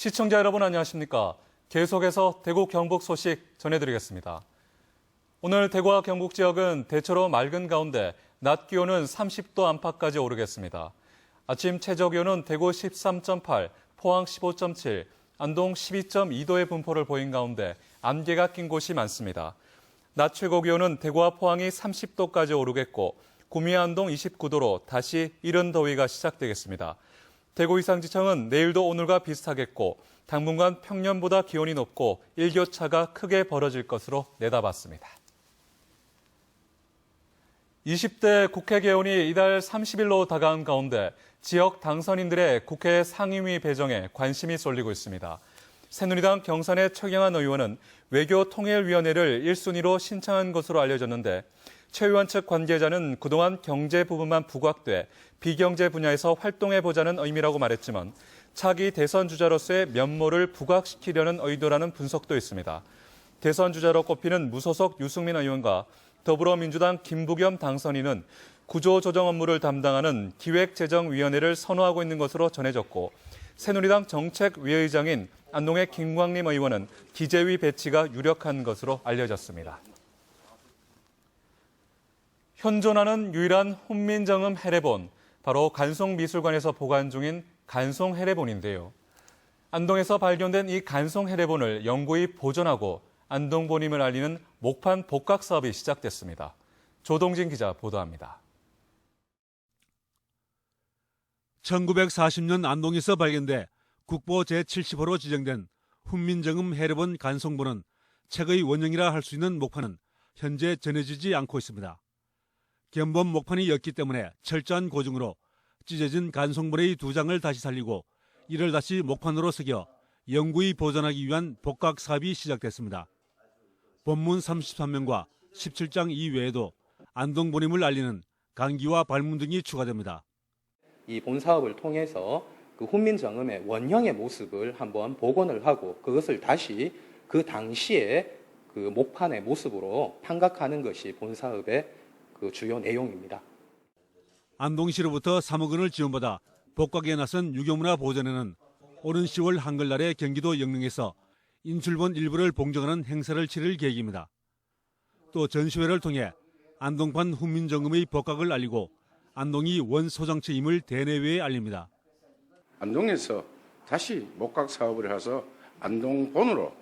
시청자 여러분 안녕하십니까? 계속해서 대구 경북 소식 전해드리겠습니다. 오늘 대구와 경북 지역은 대체로 맑은 가운데 낮 기온은 30도 안팎까지 오르겠습니다. 아침 최저 기온은 대구 13.8, 포항 15.7, 안동 12.2도의 분포를 보인 가운데 안개가 낀 곳이 많습니다. 낮 최고 기온은 대구와 포항이 30도까지 오르겠고 구미 안동 29도로 다시 이른 더위가 시작되겠습니다. 대구 이상지청은 내일도 오늘과 비슷하겠고 당분간 평년보다 기온이 높고 일교차가 크게 벌어질 것으로 내다봤습니다. 20대 국회 개원이 이달 30일로 다가온 가운데 지역 당선인들의 국회 상임위 배정에 관심이 쏠리고 있습니다. 새누리당 경선의 최경환 의원은 외교통일위원회를 1순위로 신청한 것으로 알려졌는데 최 의원 측 관계자는 그동안 경제 부분만 부각돼 비경제 분야에서 활동해보자는 의미라고 말했지만 차기 대선 주자로서의 면모를 부각시키려는 의도라는 분석도 있습니다. 대선 주자로 꼽히는 무소속 유승민 의원과 더불어민주당 김부겸 당선인은 구조조정 업무를 담당하는 기획재정위원회를 선호하고 있는 것으로 전해졌고 새누리당 정책위의장인 안동의 김광림 의원은 기재위 배치가 유력한 것으로 알려졌습니다. 현존하는 유일한 훈민정음 해례본, 바로 간송미술관에서 보관 중인 간송 해례본인데요. 안동에서 발견된 이 간송 해례본을 영구히 보존하고 안동본임을 알리는 목판 복각 사업이 시작됐습니다. 조동진 기자 보도합니다. 1940년 안동에서 발견돼 국보 제70호로 지정된 훈민정음 해례본 간송본은 책의 원형이라 할 수 있는 목판은 현재 전해지지 않고 있습니다. 견본 목판이 였기 때문에 철저한 고증으로 찢어진 간송본의 두 장을 다시 살리고 이를 다시 목판으로 새겨 영구히 보존하기 위한 복각 사업이 시작됐습니다. 본문 33면과 17장 이외에도 안동본임을 알리는 강기와 발문 등이 추가됩니다. 이 본 사업을 통해서 그 훈민정음의 원형의 모습을 한번 복원을 하고 그것을 다시 그 당시의 그 목판의 모습으로 판각하는 것이 본 사업의 그 주요 내용입니다. 안동시로부터 3억 원을 지원받아 복각에 나선 유교문화 보존회는 오는 10월 한글날에 경기도 영릉에서 인출본 일부를 봉정하는 행사를 치를 계획입니다. 또 전시회를 통해 안동판 훈민정음의 복각을 알리고 안동이 원소장처임을 대내외에 알립니다. 안동에서 다시 목각 사업을 해서 안동본으로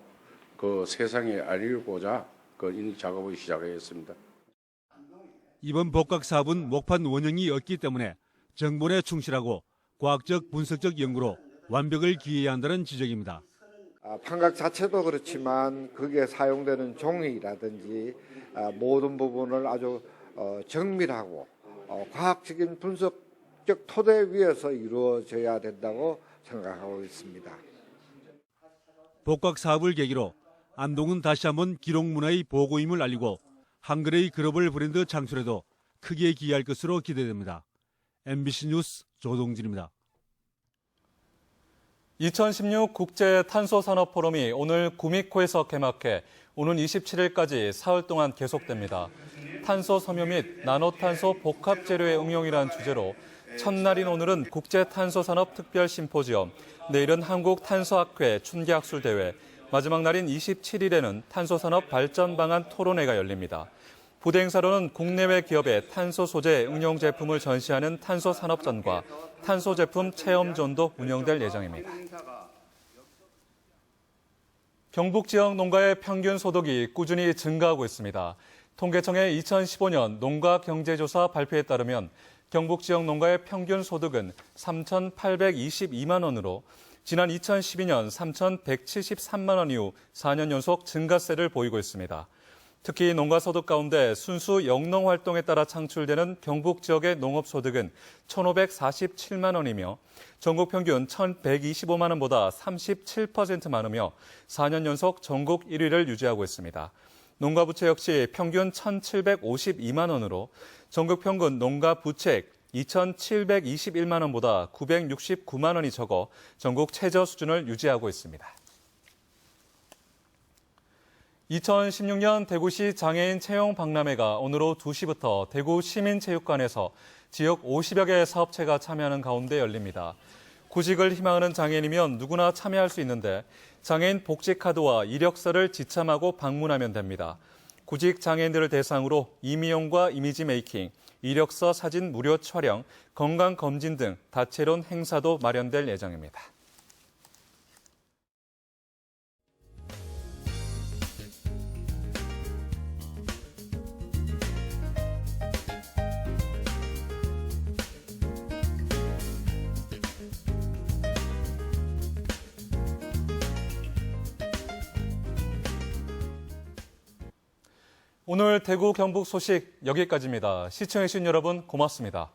그 세상에 알리고자 그이 작업을 시작하였습니다. 이번 복각 사업은 목판 원형이 없기 때문에 정본에 충실하고 과학적 분석적 연구로 완벽을 기해야 한다는 지적입니다. 아, 판각 자체도 그렇지만 거기에 사용되는 종이라든지 아, 모든 부분을 아주 어, 정밀하고 어, 과학적인 분석적 토대 위에서 이루어져야 된다고 생각하고 있습니다. 복각 사업을 계기로 안동은 다시 한번 기록문화의 보고임을 알리고 한글의 글로벌 브랜드 창출에도 크게 기여할 것으로 기대됩니다. MBC 뉴스 조동진입니다. 2016 국제 탄소 산업 포럼이 오늘 구미코에서 개막해 오는 27일까지 사흘 동안 계속됩니다. 탄소 섬유 및 나노탄소 복합 재료의 응용이라는 주제로 첫날인 오늘은 국제 탄소 산업 특별 심포지엄, 내일은 한국 탄소학회 춘계학술 대회, 마지막 날인 27일에는 탄소 산업 발전 방안 토론회가 열립니다. 부대 행사로는 국내외 기업의 탄소 소재 응용 제품을 전시하는 탄소 산업전과 탄소 제품 체험존도 운영될 예정입니다. 경북 지역 농가의 평균 소득이 꾸준히 증가하고 있습니다. 통계청의 2015년 농가 경제조사 발표에 따르면 경북 지역 농가의 평균 소득은 3,822만 원으로 지난 2012년 3,173만 원 이후 4년 연속 증가세를 보이고 있습니다. 특히 농가 소득 가운데 순수 영농 활동에 따라 창출되는 경북 지역의 농업 소득은 1,547만 원이며 전국 평균 1,125만 원보다 37% 많으며 4년 연속 전국 1위를 유지하고 있습니다. 농가 부채 역시 평균 1,752만 원으로 전국 평균 농가 부채 2,721만 원보다 969만 원이 적어 전국 최저 수준을 유지하고 있습니다. 2016년 대구시 장애인 채용 박람회가 오늘 오후 2시부터 대구 시민체육관에서 지역 50여 개 사업체가 참여하는 가운데 열립니다. 구직을 희망하는 장애인이면 누구나 참여할 수 있는데 장애인 복지 카드와 이력서를 지참하고 방문하면 됩니다. 구직 장애인들을 대상으로 이미용과 이미지 메이킹, 이력서 사진 무료 촬영, 건강 검진 등 다채로운 행사도 마련될 예정입니다. 오늘 대구 경북 소식 여기까지입니다. 시청해주신 여러분 고맙습니다.